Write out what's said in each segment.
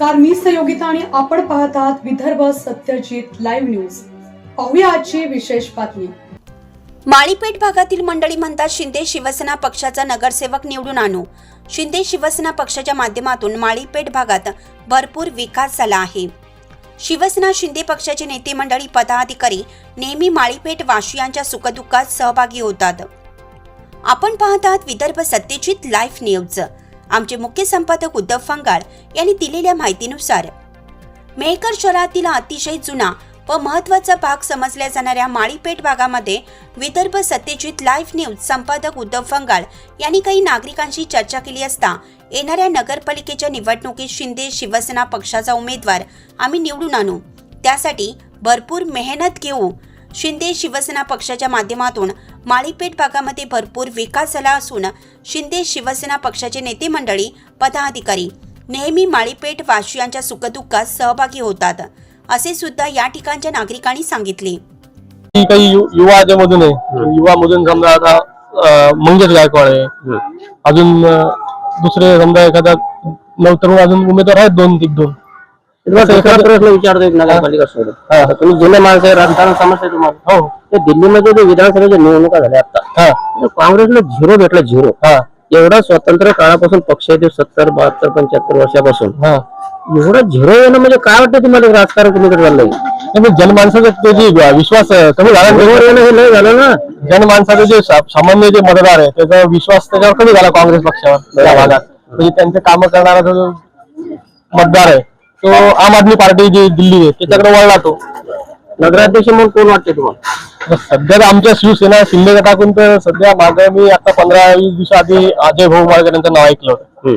नमस्कार मी सहयोगिता आणि आपण पाहत आहात विदर्भ सत्यजित लाईव्ह न्यूज पाहूया आजची विशेष बातमी. माळीपेठ भागातील मंडळी म्हणतात शिंदे शिवसेना पक्षाचा नगरसेवक निवडून आणू. शिंदे शिवसेना पक्षाच्या माध्यमातून माळीपेठ भागात भरपूर विकास झाला आहे. शिवसेना शिंदे पक्षाचे नेते मंडळी पदाधिकारी नेहमी माळीपेठ वाशियांच्या सुखदुःखात सहभागी होतात. आपण पाहत आहात विदर्भ सत्यजित लाईव्ह न्यूज आमचे मुख्य संपादक उद्धव फंगाळ यांनी दिलेल्या माहितीनुसार मेहकर शहरातील अतिशय जुना व महत्त्वाचा भाग समजल्या जाणाऱ्या माळीपेठ भागामध्ये विदर्भ सत्यजित लाईव्ह न्यूज संपादक उद्धव फंगाळ यांनी काही नागरिकांशी चर्चा केली असता येणाऱ्या नगरपालिकेच्या निवडणुकीत शिंदे शिवसेना पक्षाचा उमेदवार आम्ही निवडून आणू. त्यासाठी भरपूर मेहनत घेऊ शिंदे शिवसेना पक्षाच्या माध्यमातून माळीपेठ भागामध्ये भरपूर विकास झाला असून शिंदे शिवसेना पक्षाचे नेते मंडळी पदाधिकारी नेहमी माळीपेठ वाशियांच्या सुखदुःखात सहभागी होतात असे सुद्धा या ठिकाणच्या नागरिकांनी सांगितले. काही युवा मधून आहे. युवा मधून समजा आता मंगेश गायकवाड आहे. अजून दुसरे समजा एखादा नवतरुण अजून उमेदवार आहेत दोन एक दोन. दुसरा प्रश्न विचारतो एक नगरपालिका सोडून हा. तुम्ही जुने माणसं आहे, राजकारण समजते तुम्हाला. हो ते दिल्लीमध्ये जे विधानसभेच्या निवडणुका झाल्या आता हा. तर काँग्रेसला झिरो भेटला झिरो. हा. एवढा स्वतंत्र काळापासून पक्ष येते सत्तर बहात्तर पंच्याहत्तर वर्षापासून. हा. एवढा झिरो येणं म्हणजे काय वाटतं तुम्हाला हे राजकारण कुणीकडे चाललंय? नाही, पण जनमानसाचा ते जे विश्वास अं, कमी झाला ना, येणं हे लय झालं ना. जनमानसाचे जे सा- सामान्य जे मतदार आहे त्याचा विश्वास त्याच्यावर कमी झाला काँग्रेस पक्षावर त्या भागात. म्हणजे त्यांचे काम करणारा जो मतदार आहे तो आम आदमी पार्टी जी दिल्ली आहे त्याच्याकडे वळला तो नगराध्यक्ष म्हणून कोण वाटते तुम्हाला सध्या तर आमच्या शिवसेना शिंदे गटाकडून तर सध्या मागं मी आता पंधरा वीस दिवसाआधी अजय भाऊ माळकर यांचं नाव ऐकलं होतं.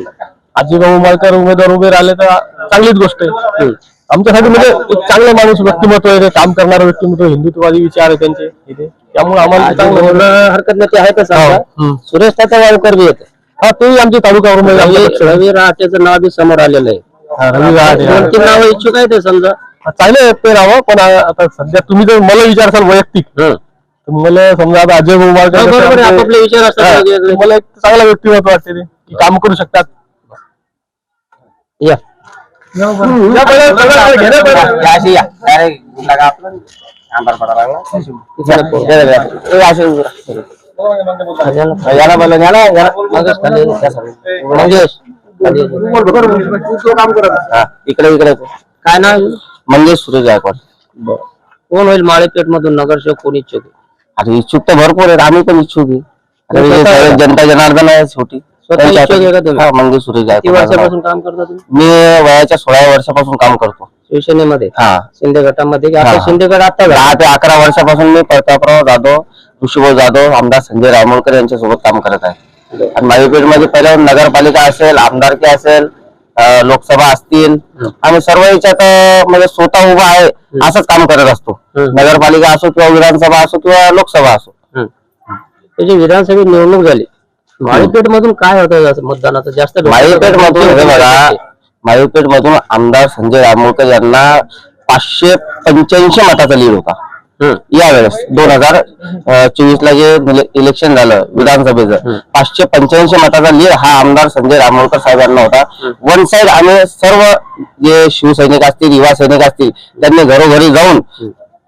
अजय भाऊ माळकर उमेदवार उभे राहिले तर चांगलीच गोष्ट आहे आमच्यासाठी म्हणजे एक चांगलं माणूस व्यक्तिमत्व आहे ते काम करणारं व्यक्तिमत्व हिंदुत्ववादी विचार आहे त्यांचे इथे त्यामुळे आम्हाला ते चांगलं वाटलं. हरकत नाही ते आहेतच हो, समजा. हम्म. सुरेश तात्या वाळकर बी येते हा तेही आमचे तालुका आहे, आमच्या रवी पक्षाचे. रवी राहतेचं नाव बी समोर आलेलं आहे हा, रवी रहाटे. दोन तीन नाव इच्छुक आहे ते समजा हा, चांगले आहेत ते राहावं पण आता सध्या तुम्ही जर मला विचारसाल वैयक्तिक. तर मला समजा आता अजय भाऊ हो, बरोबर आहे. आमचे- आपापले विचार असतात. मला एक चांगलं व्यक्तिमत्व वाटते ते की काम करू शकतात या या. याला याला याला खाली. मंगेश हा, इकडे इकडे. काय नाव आहे? मंगेश सुरेश गायकवाड. कोण होईल माळेपेठ मधून नगरसेवक? कोण इच्छुक? आहे? आता इच्छुक तर भरपूर आहेत आम्ही पण इच्छुक आहे. आता हे स्वतः- सगळे जनता जनार्दन आहे शेवटी स्वतः इच्छुक आहे का तुम्ही? हा मंगेश सुरेश किती गायकवाड वर्षापासून काम करता तुम्ही? मी वयाच्या सोळा वर्षापासून काम करतो. शिवसेनेमध्ये? हा. शिंदे गटामध्ये? की आता हा. शिंदे गट आता झाला? दहा ते अकरा वर्षापासून मी प्रतापराव जाधव ऋषीभाऊ जाधव आमदार संजय रायमोळकर यांच्यासोबत काम करत आहे. आणि माळीपेठमध्ये पहिल्या नगरपालिका असेल आमदारकी असेल लोकसभा असतील. आम्ही सर्व याच्यात म्हणजे स्वतः उभा आहे असंच काम करत असतो. नगरपालिका असो किंवा विधानसभा असो किंवा लोकसभा असो. त्याची विधानसभेत निवडणूक झाली माळीपेठ मधून काय होतं मतदानाचं? जास्त माळीपेठ मधून हे बघा माळीपेठ मधून आमदार संजय रामोळकर यांना पाचशे पंच्याऐंशी मताचा लीड होता. यावेळेस दोन हजार चोवीस ला जे इले- इलेक्शन झालं विधानसभेचं पाचशे पंच्याऐंशी मताचा लीड हा आमदार संजय रामोळकर साहेबांना होता. वन साइड आम्ही सर्व जे शिवसैनिक असतील युवा सैनिक असतील त्यांनी घरोघरी जाऊन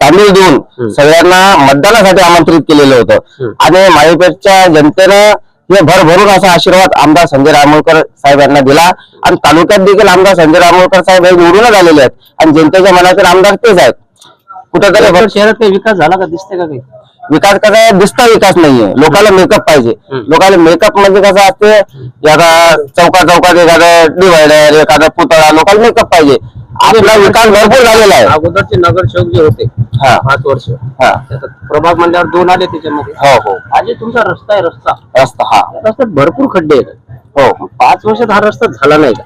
तांदूळ देऊन सगळ्यांना मतदानासाठी आमंत्रित केलेलं होतं. आणि माळीपेठच्या जनतेनं हे भरभरून असा आशीर्वाद आमदार संजय रामोळकर साहेब यांना दिला. आणि तालुक्यात देखील आमदार संजय रामोळकर साहेब हे निवडूनच आलेले आहेत. आणि जनतेच्या मनातील आमदार तेच आहेत. कुठेतरी रायगड शहरात काही विकास झाला का? दिसते का काही? विकास कसा आहे? दिसता विकास नाहीये. लोकांना मेकअप पाहिजे. लोकांना मेकअप म्हणजे कसं असते एखादा चौका चौकात एखादा डिवायडर एखादा पुतळा लोकांना मेकअप पाहिजे. आपला विकास भरपूर झालेला आहे. अगोदरचे नगरसेवक जे होते हा. पाच वर्ष. हा. त्याच्यात प्रभाग म्हणल्यावर दोन आले त्याच्यामध्ये. हो हो. आज जे तुमचा रस्ता आहे रस्ता. रस्ता हा. त्या रस्त्यात भरपूर खड्डे आहेत. हो. पाच वर्षात हा रस्ता झाला नाही का?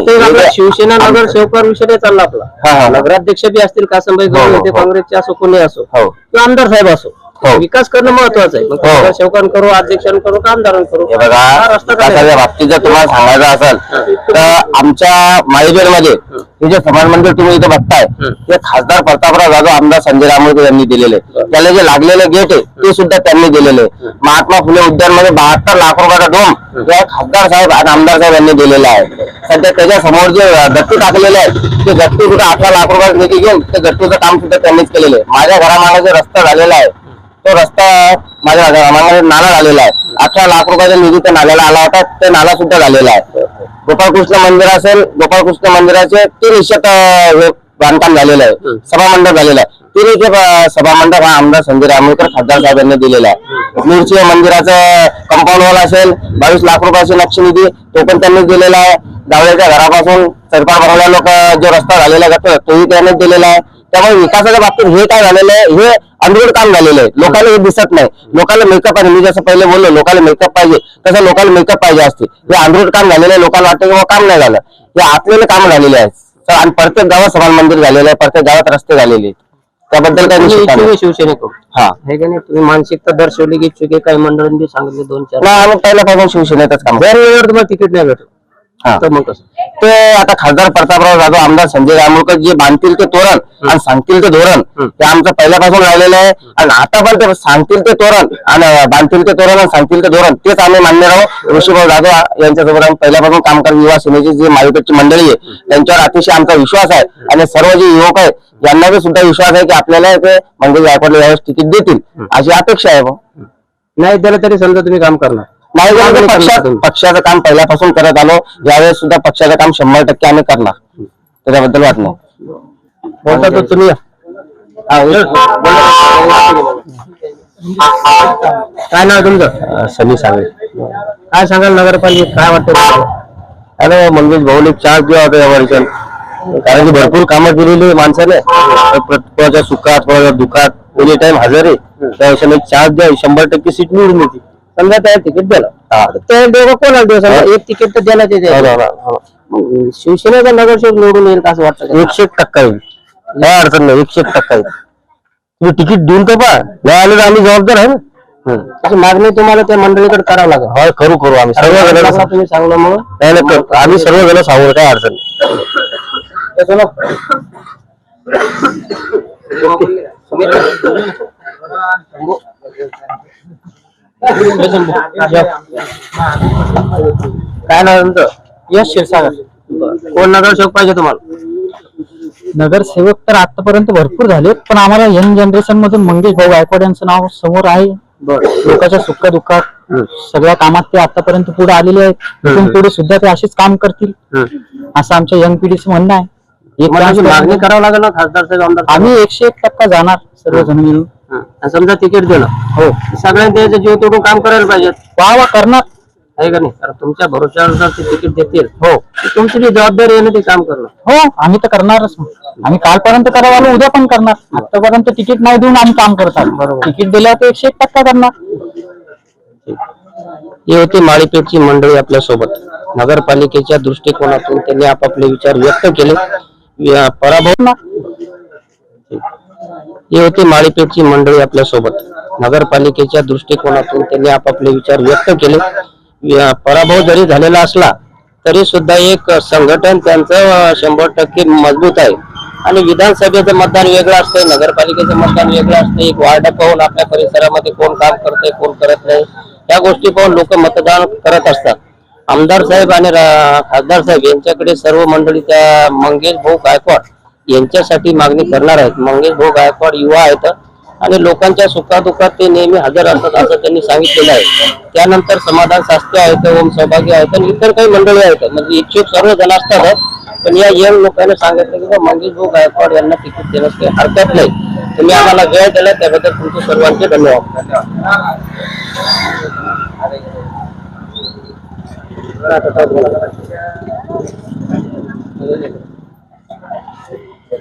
ते आपला शिवसेना नगरसेवकांवर विषय नाही चालला आपला. हा, हा. नगराध्यक्ष बी असतील कासंबाई हो, गवळी हो, होते हो. काँग्रेसचे असो कोणी असो. हो. किंवा आमदार साहेब असो. हो. विकास करणं महत्वाचं आहे. मग हो. नगरसेवकांकरू अध्यक्षांकरू का आमदारांकरू हे बघा विकासाच्या? बाबतीत जर तुम्हाला सांगायचं असेल तर आमच्या माळीबेडमध्ये हे जे समाज मंदिर तुम्ही इथे बघताय ते खासदार प्रतापराव जाधव आमदार संजय रामोळकर यांनी दिलेले. त्याला जे लागलेले गेट आहे ते सुद्धा त्यांनी दिलेले. महात्मा फुले उद्यानमध्ये बहात्तर लाख रुपयाचा डोम या खासदार साहेब आणि आमदार साहेब यांनी दिलेला आहे. सध्या त्याच्यासमोर जे गट्टू टाकलेले आहे ते गट्टू सुद्धा अठरा लाख रुपये निधी घेऊन ते गट्टूचं काम सुद्धा त्यांनीच केलेलं आहे. माझ्या घरामागे जो रस्ता झालेला आहे तो रस्ता माझ्या घरामागे नाला झालेला आहे. अठरा लाख रुपयाचा निधी त्या नाल्याला आला होता. ते नाला सुद्धा झालेला आहे. गोपाळकृष्ण मंदिर असेल गोपाळकृष्ण मंदिराचे तीन हे बांधकाम झालेलं आहे. सभामंडप झालेलं आहे. तिन्ही ते सभामंडप हा आमदार संजय रामोळकर खासदार साहेबांनी दिलेला आहे. मिरची मंदिराचं कंपाऊंड वॉल असेल बावीस लाख रुपयाची लक्ष निधी तो पण त्यांनीच दिलेला आहे. जावळ्याच्या घरापासून सरकार भरवल्या लोक जो रस्ता झालेला जातो तोही त्यांनीच दिलेला आहे. त्यामुळे विकासाच्या बाबतीत हे काय झालेलं आहे? हे अंधुड काम झालेलं आहे. लोकांना हे दिसत नाही. लोकांना मेकअप पाहिजे मी जसं पहिले बोललो लोकांना मेकअप पाहिजे. तसं लोकांना मेकअप पाहिजे असते. हे अंधुड काम झालेलं आहे. लोकांना वाटतं की बुवा काम नाही झालं. हे आतलेले काम झालेले आहेत. तर आणि प्रत्येक गावात समान मंदिर झालेलं आहे. प्रत्येक गावात रस्ते झालेले आहेत. त्याबद्दल काही. आहे. शिवसेनेकडून. हा. हे का नाही तुम्ही मानसिकता दर्शवली की आहे काही मंडळांनी सांगितले दोन चार. नाही आम्ही पहिल्यापासून शिवसेनेतच काम. दरवेळेवर तुम्हाला तिकीट नाही भेटत. तर मग कसं? ते आता खासदार प्रतापराव जाधव आमदार संजय रामोळकर जे बांधतील ते तोरण आणि सांगतील ते धोरण ते आमचं पहिल्यापासून राहिलेलं आहे. आणि आता पण ते सांगतील ते तोरण आणि बांधतील ते तोरण आणि सांगतील ते धोरण तेच आम्ही मान्य राहू. ऋषीभाऊ जाधव यांच्यासोबत आम्ही पहिल्यापासून काम करत युवा सेनेची जी महायुतीची मंडळी आहे त्यांच्यावर अतिशय आमचा विश्वास आहे. आणि सर्व जे युवक आहेत यांना बी सुद्धा विश्वास आहे की आपल्याला ते गायकवाडला यावेळेस तिकीट देतील. अशी अपेक्षा आहे. नाही दिलं तरी समजा तुम्ही काम करणार. नाही पक्षा? पक्षाचं काम पहिल्यापासून करत आलो. यावेळेस सुद्धा पक्षाचं काम शंभर टक्के आम्ही करणार. त्याच्याबद्दल वाट नाही. बोलता तर तुम्ही या. हा, काय नाव आहे तुमचं? अं, सनी सांगेल काय सांगाल नगरपालिकेत? काय वाटतं तुम्हाला? अरे मंगेश भाऊने चार्ज दिला होता या वर्षात. कारण की भरपूर कामं केलेली आहे माणसाने. कोणाच्या सुखात कोणाच्या दुखात एनी टाइम हजर आहे. त्या वर्षाने एक चार्ज द्या शंभर टक्के सीट निवडून येते समजा त्या तिकीट दिलं. हा. ते दोघं कोणाला देऊ समजा? एक तिकीट तर द्यायला. मग शिवसेनेचा नगरसेवक निवडून येईल का असं वाटतं? एकशे एक टक्का येईल. काय अडचण नाही एकशे एक टक्का येईल. तुम्ही तिकीट देऊन तर पहा. नाही आले तर आम्ही जबाबदार आहे ना. अशी मागणी तुम्हाला त्या मंडळीकडे करावं लागेल. हा करू करू आम्ही. सर्व सांगा जण तुम्ही चांगलं मग नाही नाही, करू. आम्ही सर्व जण सांगू काय अडचण नाही. काय नाव तुमचं? यश क्षीरसागर. कोण नगरसेवक पाहिजे तुम्हाला? नगरसेवक तर आतापर्यंत भरपूर झाले पण आम्हाला यंग जनरेशन मधून मंगेश भाऊ गायकवाड यांचं नाव समोर आहे. लोकांच्या सुख दुःखात सगळ्या कामात ते आतापर्यंत पुढे आलेले आहेत. पुढे सुद्धा ते असेच काम करतील. असं आमच्या यंग पिढीचं म्हणणं आहे. मागणी करावं लागेल ना खासदार साहेब? आम्ही एकशे एक टक्का जाणार सर्वजण मिळून. हं. समजा तिकीट दिलं हो. सगळ्यांनी त्याचे जीव तोडून काम करायला पाहिजे वा वा करणार. आहे का नाही? कारण तुमच्या भरोश्यावर जर ते तिकीट देतील हो. तर तुमची जी जबाबदारी आहे ना ते काम करणं. हो आम्ही तर करणारच. ना. आम्ही कालपर्यंत करावं आलो उद्या पण करणार. आतापर्यंत तिकीट नाही देऊन आम्ही काम करतात बरोबर. तिकीट दिल्यावर ते एकशे एक टक्का करणार. ही होती माळीपेठची मंडळी आपल्यासोबत. नगरपालिकेच्या दृष्टिकोनातून त्यांनी आपापले विचार व्यक्त केले. या पराभव ही होती माळीपेठची मंडळी आपल्यासोबत नगरपालिकेच्या दृष्टिकोनातून त्यांनी आपापले विचार व्यक्त केले. पराभव जरी झालेला असला तरी सुद्धा एक संघटन त्यांचं शंभर टक्के मजबूत आहे. आणि विधानसभेचं मतदान वेगळं असतं नगरपालिकेचं मतदान वेगळं असतं. एक वार्ड पाहून आपल्या परिसरामध्ये कोण काम करतंय कोण करत नाही या गोष्टी पाहून लोक मतदान करत असतात. आमदार साहेब आणि खासदार साहेब यांच्याकडे सर्व मंडळी त्या मंगेश भाऊ गायकवाड यांच्यासाठी मागणी करणार आहेत. मंगेश भाऊ गायकवाड युवा आहेत आणि लोकांच्या सुखादुखात ते नेहमी हजर असतात असं त्यांनी सांगितलेलं आहे. त्यानंतर समाधान शास्त्री आहेत ओम सहभागी आहेत आणि इतर काही मंडळी आहेत. म्हणजे इच्छुक सर्व जण असतात. पण या यंग लोकांनी सांगितलं की मंगेश भाऊ गायकवाड यांना तिकीट देण्यास काही हरकत नाही. तुम्ही आम्हाला वेळ दिला त्याबद्दल तुमचे सर्वांचे धन्यवाद.